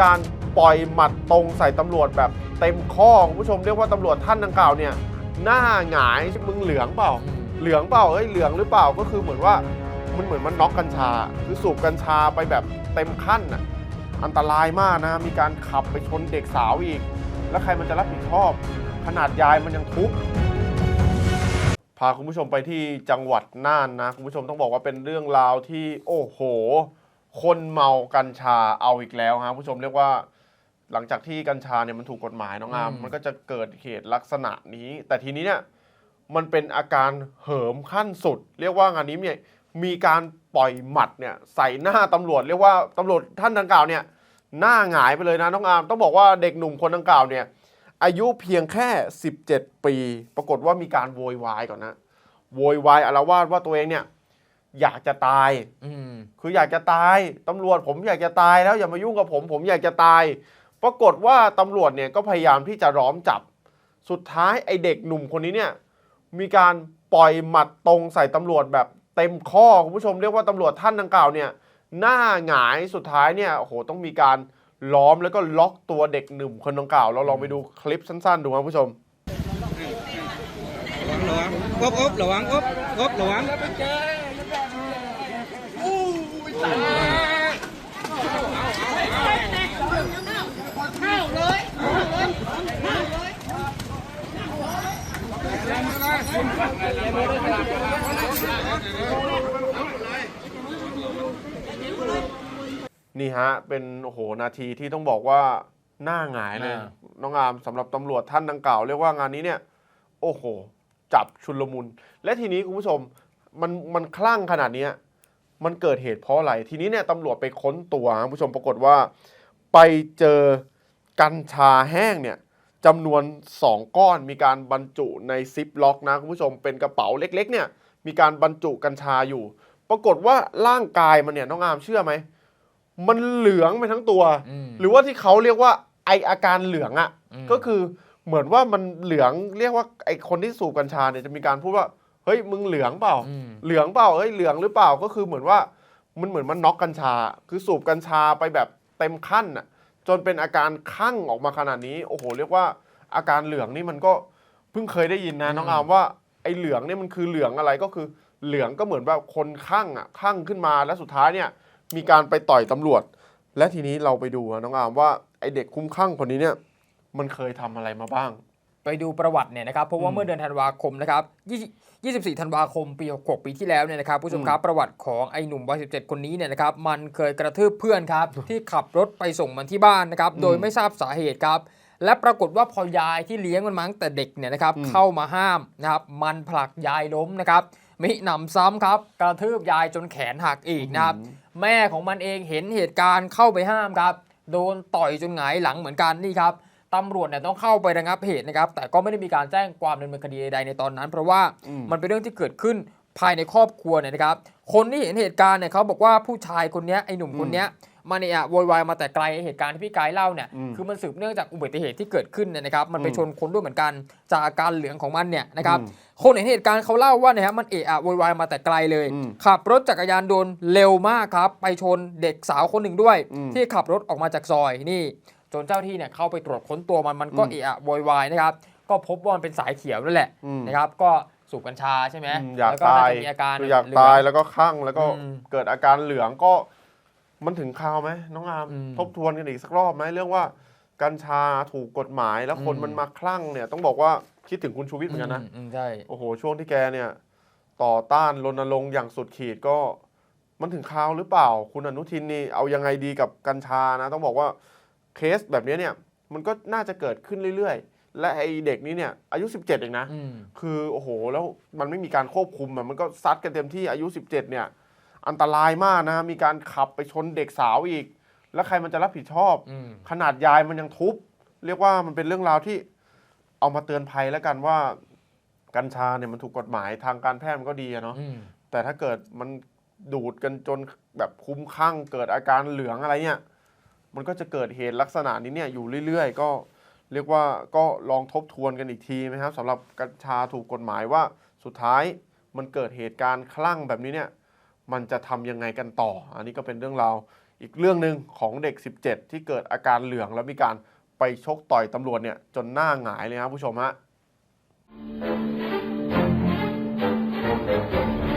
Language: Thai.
การปล่อยหมัดตรงใส่ตำรวจแบบเต็มข้อคุณผู้ชมเรียกว่าตำรวจท่านดังกล่าวเนี่ยหน้าหงายมึงเหลืองเปล่า เหลืองเปล่าเอ้ยเหลืองหรือเปล่าก็คือเหมือนว่ามันเหมือนมันน็อกกัญชา คือสูบกัญชาไปแบบเต็มขั้นน่ะอันตรายมากนะมีการขับไปชนเด็กสาวอีก แล้วใครมันจะรับผิดชอบ ขนาดยายมันยังทุบพาคุณผู้ชมไปที่จังหวัดน่านนะ คุณผู้ชมต้องบอกว่าเป็นเรื่องราวที่โอ้โห คนเมากัญชาเอาอีกแล้วฮะคุณผู้ชมเรียกว่า หลังจากที่กัญชาเนี่ยมันถูกกฎหมายน้องอามอืม มันก็จะเกิดเหตุลักษณะนี้ แต่ทีนี้เนี่ยมันเป็นอาการเหิมขั้นสุด เรียกว่างานนี้เนี่ยมีการปล่อยหมัดเนี่ยใส่หน้าตำรวจ เรียกว่าตำรวจท่านดังกล่าวเนี่ยหน้าหงายไปเลยนะน้องอามต้องบอกว่าเด็กหนุ่มคนดังกล่าวเนี่ยอายุเพียงแค่ 17 ปี ปรากฏว่ามีการโวยวายก่อนนะ โวยวายอารวาสว่าตัวเองเนี่ย อยากจะตาย อืมคืออยากจะตายตำรวจผมอยากจะตายแล้วอย่ามายุ่งกับผม ผมอยากจะตาย ปรากฏว่าตำรวจเนี่ยก็พยายามที่จะล้อมจับ สุดท้ายไอเด็กหนุ่มคนนี้เนี่ย มีการปล่อยหมัดตรงใส่ตำรวจแบบเต็มข้อคุณผู้ชมเรียกว่าตำรวจท่านดังกล่าวเนี่ยหน้าหงายสุดท้ายเนี่ยโอ้โหต้องมีการล้อมแล้วก็ล็อกตัวเด็กหนุ่มคนดังกล่าวเราลองไปดูคลิปสั้นๆ ดูครับคุณผู้ชมระวังอบอบระวังอบอบระวัง นี่ฮะ เป็นโอ้โหนาทีที่ต้องบอกว่าหน้าหงายเลยอ่าน้องอามสำหรับตำรวจท่านดังกล่าว เรียกว่างานนี้เนี่ย โอ้โห จับชุลมุน และทีนี้คุณผู้ชมมันมันคลั่งขนาดเนี้ย มันเกิดเหตุเพราะอะไร ทีนี้เนี่ยตำรวจไปค้นตัวคุณผู้ชมปรากฏว่า ไปเจอกัญชาแห้งเนี่ยจำนวน 2 ก้อนมีการบรรจุในซิปล็อกนะคุณผู้ชมเป็นกระเป๋าเล็ก ๆ เนี่ยมีการบรรจุกัญชาอยู่ ปรากฏว่าร่างกายมันเนี่ยน้องอามเชื่อไหมมันเหลืองไปทั้งตัวอืมหรือว่าที่เขาเรียกว่าไออาการเหลืองอะ่ะอืมก็คือเหมือนว่ามันเหลืองเรียกว่าไอคนที่สูบกัญชาเนี่ยจะมีการพูดว่า เฮ้ยมึงเหลืองเปล่าอืมเหลืองเปล่าเฮ้ยเหลืองหรือเปล่าก็คือเหมือนว่ามันเหมือนมันน็อกกัญชา คือสูบกัญชาไปแบบเต็มขั้นน่ะจนเป็นอาการคั่งออกมาขนาดนี้โอ้โห เรียกว่าอาการเหลืองนี่มันก็เพิ่งเคยได้ยินนะน้องอืมอามว่าไอเหลืองเนี่ยมันคือเหลืองอะไรก็คือเหลืองก็เหมือนว่าคนคั่งอะคั่งขึ้นมาแล้วสุดท้ายเนี่ยมีการไปต่อยตำรวจ และทีนี้เราไปดูอะน้องอามว่าไอเด็กคุ้มคั่งคนนี้เนี่ยมันเคยทำอะไรมาบ้าง ไปดูประวัติเนี่ยนะครับเพราะว่าอืมเมื่อเดือนธันวาคมนะครับ20 24 ธันวาคม ปี 66 ปีที่แล้วเนี่ยนะครับผู้ชมครับประวัติของไอ้หนุ่มวัย 17 คนนี้เนี่ยนะครับมันเคยกระทืบเพื่อนครับที่ขับรถไปส่งมันที่บ้านนะครับอืมโดยไม่ทราบสาเหตุครับและปรากฏว่าพอยายที่เลี้ยงมันมาตั้งแต่เด็กเนี่ยนะครับอืมเข้ามาห้ามนะครับมันผลักยายล้มนะครับมิหนำซ้ำครับกระทืบยายจนแขนหักอีกนะครับแม่ของมันเองเห็นเหตุการณ์เข้าไปห้ามครับโดนต่อยจนหงายหลังเหมือนกันนี่ครับ ตำรวจเนี่ยต้องเข้าไประงับเหตุนะครับ แต่ก็ไม่ได้มีการแจ้งความดำเนินคดีใดๆในตอนนั้น เพราะว่าอืมมันเป็นเรื่องที่เกิดขึ้นภายในครอบครัวเนี่ยนะครับ คนที่เห็นเหตุการณ์เนี่ยเขาบอกว่าผู้ชายคนเนี้ยไอ้หนุ่มคนเนี้ยมันเนี่ยโวยวายมาแต่ไกลเหตุการณ์ที่พี่กายเล่าเนี่ยอืมคือมันสืบเนื่องจากอุบัติเหตุที่เกิดขึ้นเนี่ยนะครับมันไปอืมชนคนด้วยเหมือนกันจากอาการเหลืองของมันเนี่ยนะครับอืมคนเห็นเหตุการณ์เขาเล่าว่าเนี่ยฮะมันเอะอะโวยวายมาแต่ไกลเลยอืมขับรถจักรยานยนต์เร็วมากครับ ไปชนเด็กสาวคนหนึ่งด้วยอืมที่ขับรถออกมาจากซอยนี่ จนเจ้าที่เนี่ยเข้าไปตรวจค้นตัวมันมันก็อืมเอะอะโวยวายนะครับก็พบว่ามันเป็นสายเขียวนั่นแหละอืมนะครับก็สูบกัญชาใช่ไหมอืมอยากแล้วก็ตาน่ายจะมีอาการคืออยากเหลืงตายแล้วก็คลั่งแล้วก็อืมเกิดอาการเหลืองก็มันถึงคราวไหมน้องอามอืมทบทวนกันอีกสักรอบไหมเรื่องว่ากัญชาถูกกฎหมายแล้วคนอืมมันมาคลั่งเนี่ยต้องบอกว่าคิดถึงคุณชูวิทย์เหมือนกันนะอืมใช่โอ้โห ช่วงที่แกเนี่ยต่อต้านรณรงค์อย่างสุดขีดก็มันถึงคราวหรือเปล่า คุณอนุทินนี่เอายังไงดีกับกัญชานะ ต้องบอกว่า เคสแบบนี้เนี่ยมันก็น่าจะเกิดขึ้นเรื่อยๆ และไอเด็กนี้เนี่ยอายุ 17เองนะอืมคือโอ้โหแล้วมันไม่มีการควบคุมอะมันก็ซัดกันเต็มที่อายุ 17 เนี่ย อันตรายมากนะมีการขับไปชนเด็กสาวอีก แล้วใครมันจะรับผิดชอบ อืม ขนาดยายมันยังทุบ เรียกว่ามันเป็นเรื่องราวที่เอามาเตือนภัยแล้วกันว่า กัญชาเนี่ยมันถูกกฎหมายทางการแพทย์มันก็ดีอะเนาะ อืม แต่ถ้าเกิดมันดูดกันจนแบบคุ้มข้างเกิดอาการเหลืองอะไรเนี่ย มันก็จะเกิดเหตุลักษณะนี้เนี่ยอยู่เรื่อยๆ ก็เรียกว่าก็ลองทบทวนกันอีกทีไหมครับสำหรับกัญชาถูกกฎหมายว่าสุดท้ายมันเกิดเหตุการณ์คลั่งแบบนี้เนี่ยมันจะทำยังไงกันต่อ อันนี้ก็เป็นเรื่องราวอีกเรื่องหนึ่งของเด็ก 17 ที่เกิดอาการเหลืองแล้วมีการไปชกต่อยตำรวจเนี่ยจนหน้าหงายเลยครับผู้ชมฮะ